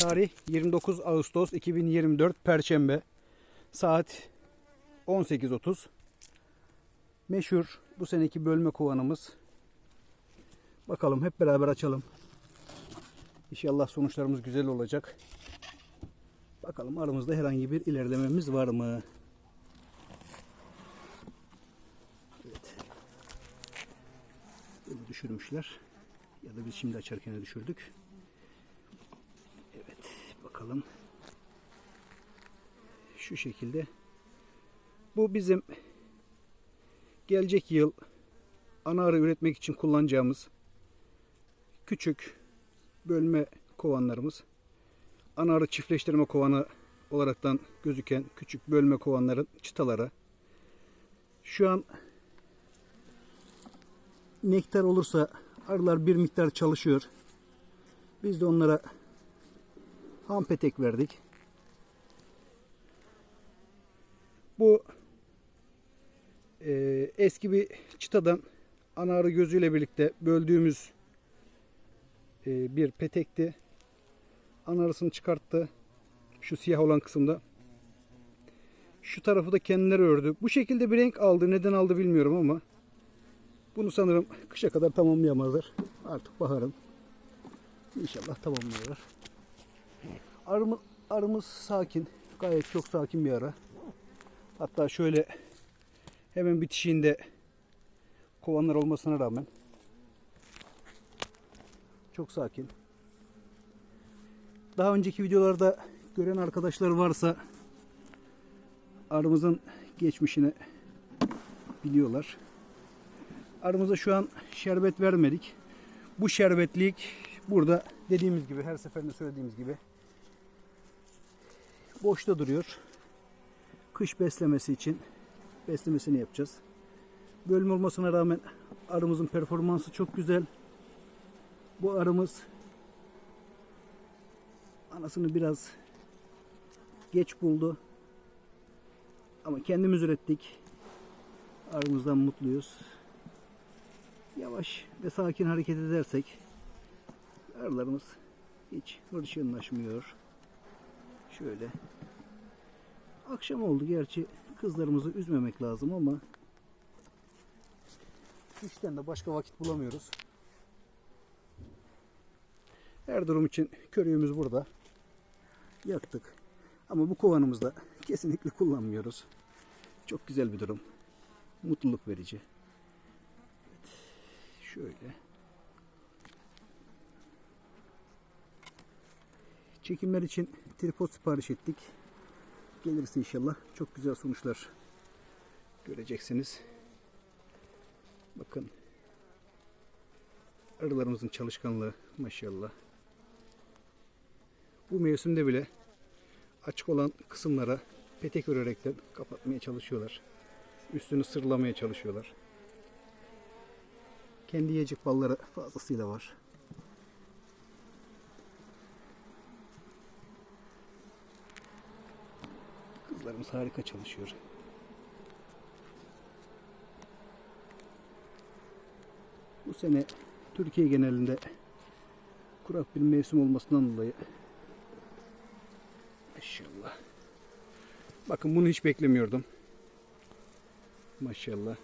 Tarih 29 Ağustos 2024 Perşembe. Saat 18.30. Meşhur bu seneki bölme kovanımız. Bakalım hep beraber açalım. İnşallah sonuçlarımız güzel olacak. Bakalım aramızda herhangi bir ilerlememiz var mı? Evet. Bunu düşürmüşler. Ya da biz şimdi açarken düşürdük. Bakalım. Şu şekilde. Bu bizim gelecek yıl ana arı üretmek için kullanacağımız küçük bölme kovanlarımız. Ana arı çiftleştirme kovanı olaraktan gözüken küçük bölme kovanların çıtaları. Şu an nektar olursa arılar bir miktar çalışıyor. Biz de onlara ham petek verdik. Bu e, eski bir çıtadan ana arı gözüyle birlikte böldüğümüz e, bir petekti. Ana arısını çıkarttı. Şu siyah olan kısımda. Şu tarafı da kendileri ördü. Bu şekilde bir renk aldı. Neden aldı bilmiyorum ama bunu sanırım kışa kadar tamamlayamazlar. Artık baharın. İnşallah tamamlıyorlar. Arımız, arımız sakin. Gayet çok sakin bir ara. Hatta şöyle hemen bitişiğinde kovanlar olmasına rağmen çok sakin. Daha önceki videolarda gören arkadaşlar varsa arımızın geçmişini biliyorlar. Aramıza şu an şerbet vermedik. Bu şerbetlik burada dediğimiz gibi her seferinde söylediğimiz gibi boşta duruyor. Kış beslemesi için beslemesini yapacağız. Bölme olmasına rağmen arımızın performansı çok güzel. Bu arımız anasını biraz geç buldu. Ama kendimiz ürettik. Arımızdan mutluyuz yavaş ve sakin hareket edersek arılarımız hiç hırçınlaşmıyor. Şöyle. Akşam oldu gerçi kızlarımızı üzmemek lazım ama işten de başka vakit bulamıyoruz. Her durum için körüğümüz burada. Yaktık. Ama bu kovanımızda kesinlikle kullanmıyoruz. Çok güzel bir durum. Mutluluk verici. Şöyle. Çekimler için tripod sipariş ettik. Gelirse inşallah çok güzel sonuçlar göreceksiniz. Bakın. Arılarımızın çalışkanlığı maşallah. Bu mevsimde bile açık olan kısımlara petek örerekten kapatmaya çalışıyorlar. Üstünü sırlamaya çalışıyorlar. Kendi yiyecek balları fazlasıyla var. Kızlarımız harika çalışıyor. Bu sene Türkiye genelinde kurak bir mevsim olmasından dolayı Maşallah. Bakın bunu hiç beklemiyordum. Maşallah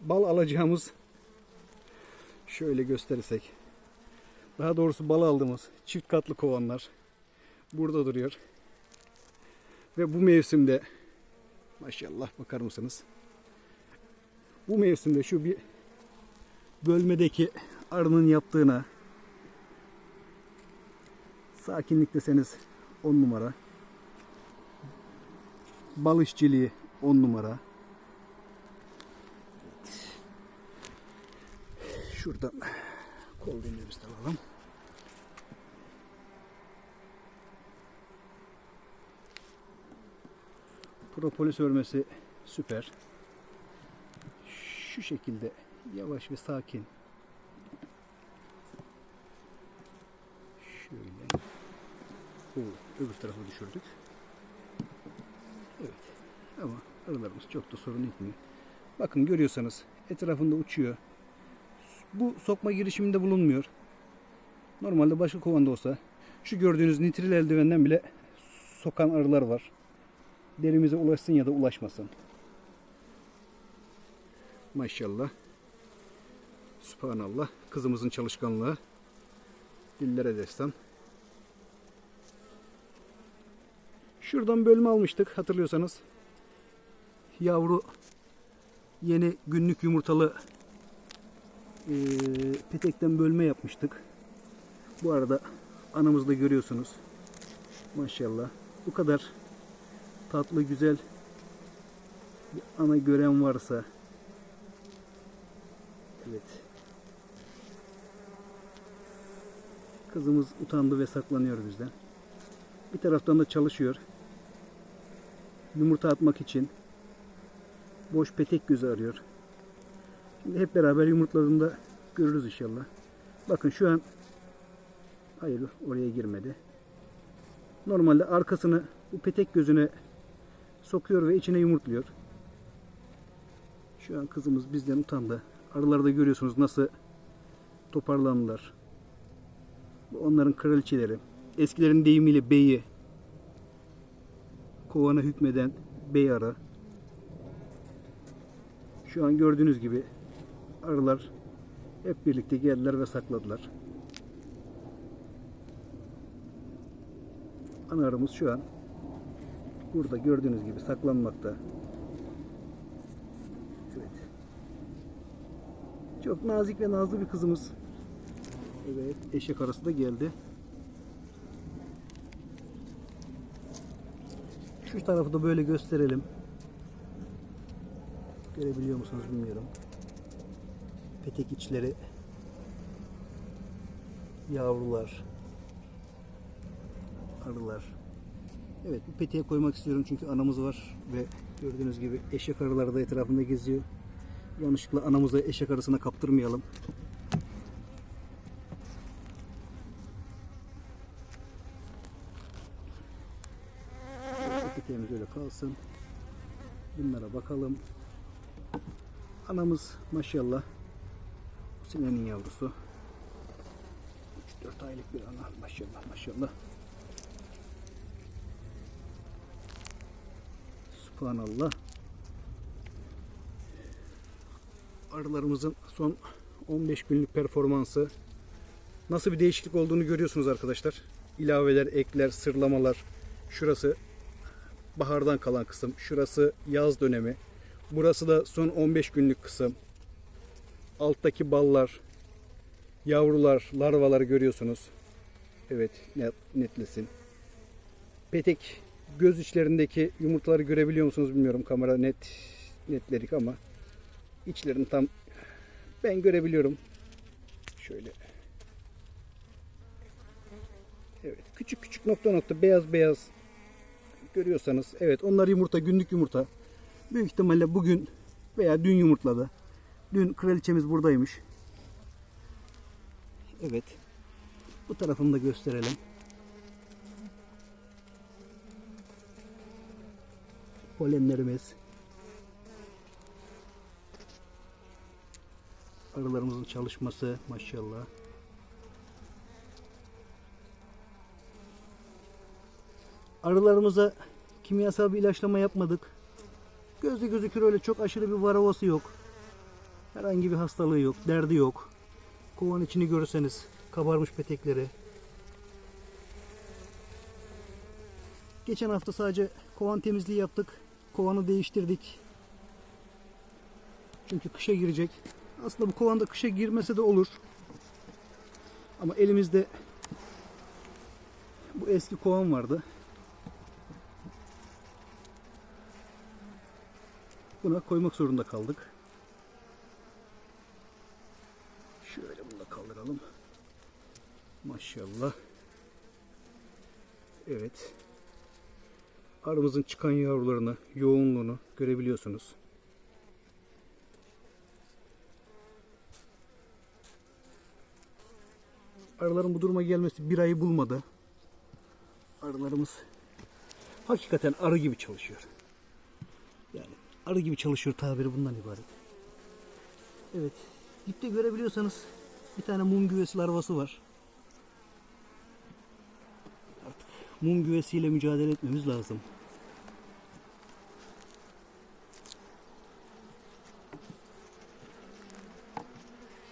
bal alacağımız şöyle gösterirsek daha doğrusu bal aldığımız çift katlı kovanlar burada duruyor. Ve bu mevsimde maşallah bakar mısınız? Bu mevsimde şu bir bölmedeki arının yaptığına sakinlik deseniz 10 numara. Bal işçiliği 10 numara. Şuradan kol demimizi alalım. Propolis örmesi süper. Şu şekilde yavaş ve sakin. Şöyle. Oo, öbür tarafa düşürdük. Evet. Ama arılarımız çok da sorun etmiyor. Bakın görüyorsanız etrafında uçuyor bu sokma girişiminde bulunmuyor. Normalde başka kovanda olsa şu gördüğünüz nitril eldivenden bile sokan arılar var. Derimize ulaşsın ya da ulaşmasın. Maşallah. Subhanallah. Kızımızın çalışkanlığı. Dillere destan. Şuradan bölme almıştık hatırlıyorsanız. Yavru yeni günlük yumurtalı eee, petekten bölme yapmıştık. Bu arada anamızı da görüyorsunuz. Maşallah. Bu kadar tatlı güzel bir ana gören varsa evet kızımız utandı ve saklanıyor bizden. Bir taraftan da çalışıyor. Yumurta atmak için boş petek gözü arıyor. Şimdi hep beraber yumurtladığında görürüz inşallah. Bakın şu an hayır oraya girmedi. Normalde arkasını bu petek gözüne sokuyor ve içine yumurtluyor. Şu an kızımız bizden utandı. Arıları da görüyorsunuz nasıl toparlandılar. Bu onların kraliçeleri. Eskilerin deyimiyle beyi. Kovana hükmeden bey arı. Şu an gördüğünüz gibi arılar hep birlikte geldiler ve sakladılar. Ana arımız şu an burada gördüğünüz gibi saklanmakta. Evet. Çok nazik ve nazlı bir kızımız. Evet, eşek arası da geldi. Şu tarafı da böyle gösterelim. Görebiliyor musunuz bilmiyorum. Petek içleri yavrular arılar. Evet bu peteğe koymak istiyorum çünkü anamız var ve gördüğünüz gibi eşek arıları da etrafında geziyor. Yanlışlıkla anamızı eşek arısına kaptırmayalım. Peteğimiz öyle kalsın. Bunlara bakalım. Anamız maşallah bu senenin yavrusu. 3-4 aylık bir ana maşallah maşallah. Subhanallah. Arılarımızın son 15 günlük performansı nasıl bir değişiklik olduğunu görüyorsunuz arkadaşlar. İlaveler, ekler, sırlamalar. Şurası bahardan kalan kısım. Şurası yaz dönemi. Burası da son 15 günlük kısım. Alttaki ballar, yavrular, larvaları görüyorsunuz. Evet, net, netlesin. Petek göz içlerindeki yumurtaları görebiliyor musunuz bilmiyorum. Kamera net netledik ama içlerini tam ben görebiliyorum. Şöyle. Evet, küçük küçük nokta nokta beyaz beyaz görüyorsanız evet onlar yumurta günlük yumurta. Büyük ihtimalle bugün veya dün yumurtladı. Dün kraliçemiz buradaymış. Evet. Bu tarafını da gösterelim. Polenlerimiz. Arılarımızın çalışması maşallah. Arılarımıza kimyasal bir ilaçlama yapmadık. Gözle gözükür öyle çok aşırı bir varavası yok. Herhangi bir hastalığı yok, derdi yok. Kovan içini görürseniz kabarmış petekleri. Geçen hafta sadece kovan temizliği yaptık. Kovanı değiştirdik. Çünkü kışa girecek. Aslında bu kovanda kışa girmese de olur. Ama elimizde bu eski kovan vardı. Buna koymak zorunda kaldık. Şöyle bunu da kaldıralım. Maşallah. Evet. Arımızın çıkan yavrularını, yoğunluğunu görebiliyorsunuz. Arıların bu duruma gelmesi bir ayı bulmadı. Arılarımız hakikaten arı gibi çalışıyor. Yani arı gibi çalışıyor tabiri bundan ibaret. Evet. Dipte görebiliyorsanız bir tane mum güvesi larvası var. Mum güvesiyle mücadele etmemiz lazım.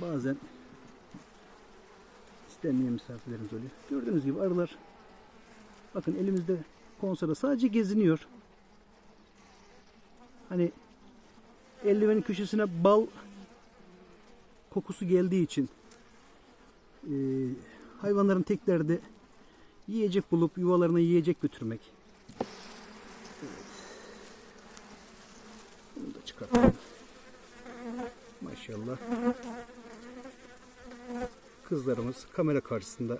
Bazen istenmeyen misafirlerimiz oluyor. Gördüğünüz gibi arılar bakın elimizde konsada sadece geziniyor. Hani eldivenin köşesine bal kokusu geldiği için e, hayvanların tek derdi yiyecek bulup yuvalarına yiyecek götürmek. Evet. Bunu da çıkartalım. Maşallah. Kızlarımız kamera karşısında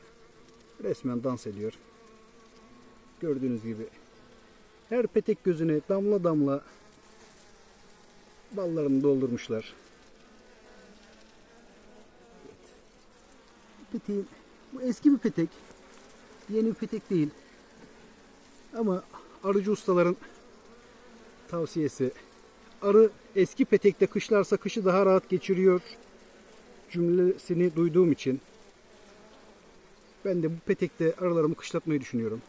resmen dans ediyor. Gördüğünüz gibi her petek gözüne damla damla ballarını doldurmuşlar. Peteğin bu eski bir petek. Yeni bir petek değil. Ama arıcı ustaların tavsiyesi arı eski petekte kışlarsa kışı daha rahat geçiriyor cümlesini duyduğum için ben de bu petekte arılarımı kışlatmayı düşünüyorum.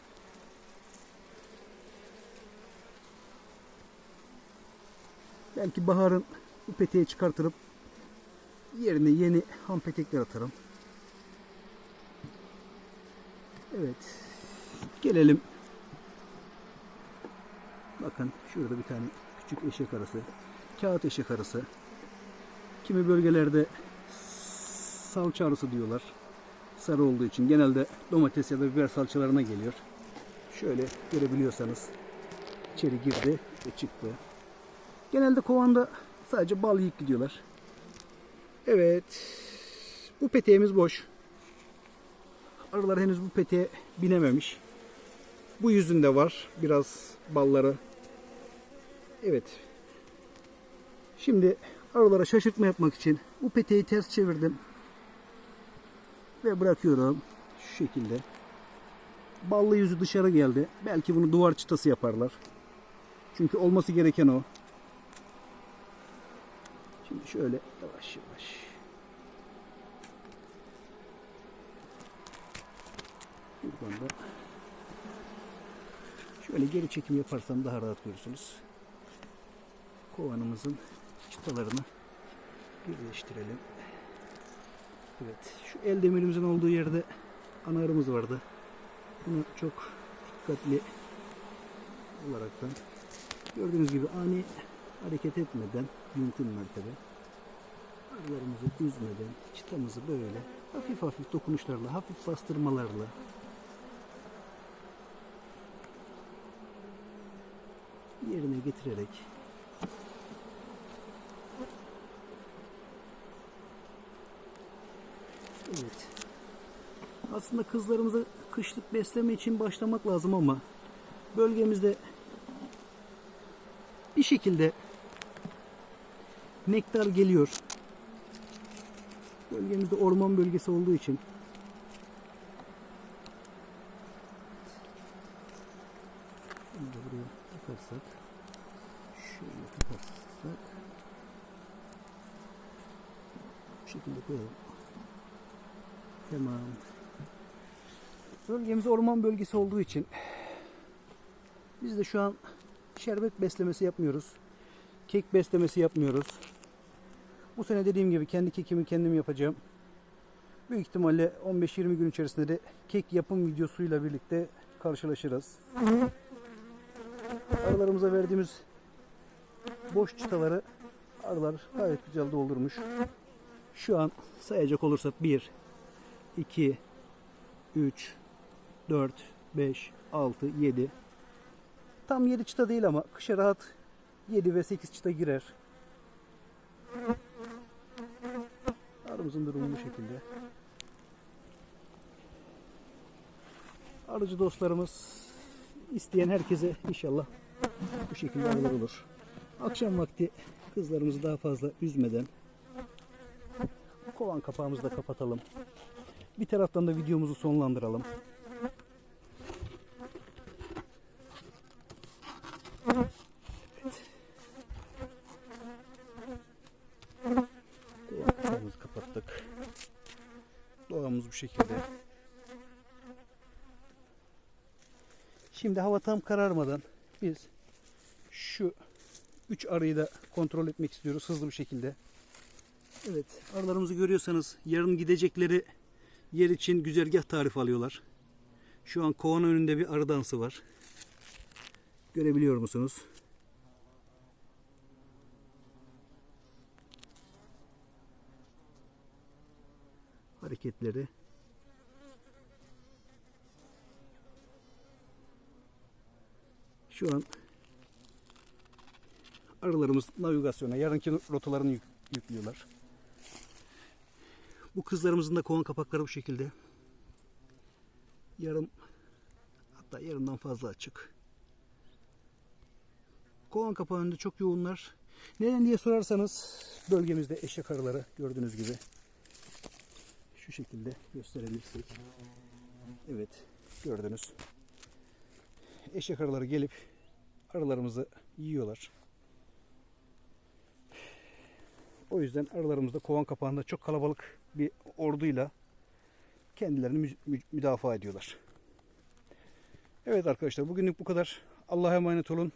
Belki baharın bu peteği çıkartırıp yerine yeni ham petekler atarım. Evet. Gelelim. Bakın şurada bir tane küçük eşek arısı. Kağıt eşek arısı. Kimi bölgelerde salça arısı diyorlar. Sarı olduğu için genelde domates ya da biber salçalarına geliyor. Şöyle görebiliyorsanız içeri girdi ve çıktı. Genelde kovanda sadece bal yiyip gidiyorlar. Evet. Bu peteğimiz boş. Arılar henüz bu peteğe binememiş. Bu yüzünde var. Biraz balları. Evet. Şimdi arılara şaşırtma yapmak için bu peteği ters çevirdim. Ve bırakıyorum. Şu şekilde. Ballı yüzü dışarı geldi. Belki bunu duvar çıtası yaparlar. Çünkü olması gereken o. Şimdi şöyle yavaş yavaş. Buradan da şöyle geri çekim yaparsam daha rahat görürsünüz. Kovanımızın çıtalarını birleştirelim. Evet, şu el demirimizin olduğu yerde ana arımız vardı. Bunu çok dikkatli olaraktan gördüğünüz gibi ani hareket etmeden mümkün mertebe arılarımızı üzmeden çıtamızı böyle hafif hafif dokunuşlarla, hafif bastırmalarla yerine getirerek Evet. Aslında kızlarımızı kışlık besleme için başlamak lazım ama bölgemizde bir şekilde nektar geliyor. Bölgemizde orman bölgesi olduğu için Bunu da buraya takarsak şöyle takarsak bu şekilde koyalım. Tamam. Bölgemiz orman bölgesi olduğu için biz de şu an şerbet beslemesi yapmıyoruz. Kek beslemesi yapmıyoruz. Bu sene dediğim gibi kendi kekimi kendim yapacağım. Büyük ihtimalle 15-20 gün içerisinde de kek yapım videosuyla birlikte karşılaşırız. Arılarımıza verdiğimiz boş çıtaları arılar gayet güzel doldurmuş. Şu an sayacak olursak 1, 2, 3, 4, 5, 6, 7. Tam 7 çıta değil ama kışa rahat 7 ve 8 çıta girer. Arımızın durumu bu şekilde. Arıcı dostlarımız isteyen herkese inşallah bu şekilde arılar olur. Akşam vakti kızlarımızı daha fazla üzmeden kovan kapağımızı da kapatalım. Bir taraftan da videomuzu sonlandıralım. Evet. Kovan kapağımızı kapattık. Doğamız bu şekilde. Şimdi hava tam kararmadan biz şu üç arıyı da kontrol etmek istiyoruz hızlı bir şekilde. Evet arılarımızı görüyorsanız yarın gidecekleri yer için güzergah tarifi alıyorlar. Şu an kovanın önünde bir arı dansı var. Görebiliyor musunuz? Hareketleri. Şu an arılarımız navigasyona yarınki rotalarını yük- yüklüyorlar. Bu kızlarımızın da kovan kapakları bu şekilde. Yarım hatta yarımdan fazla açık. Kovan kapağında çok yoğunlar. Neden diye sorarsanız bölgemizde eşek arıları gördüğünüz gibi. Şu şekilde gösterebilirsek. Evet gördünüz. Eşek arıları gelip arılarımızı yiyorlar. O yüzden arılarımızda kovan kapağında çok kalabalık bir orduyla kendilerini mü- mü- müdafaa ediyorlar. Evet arkadaşlar bugünlük bu kadar. Allah'a emanet olun.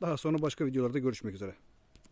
Daha sonra başka videolarda görüşmek üzere.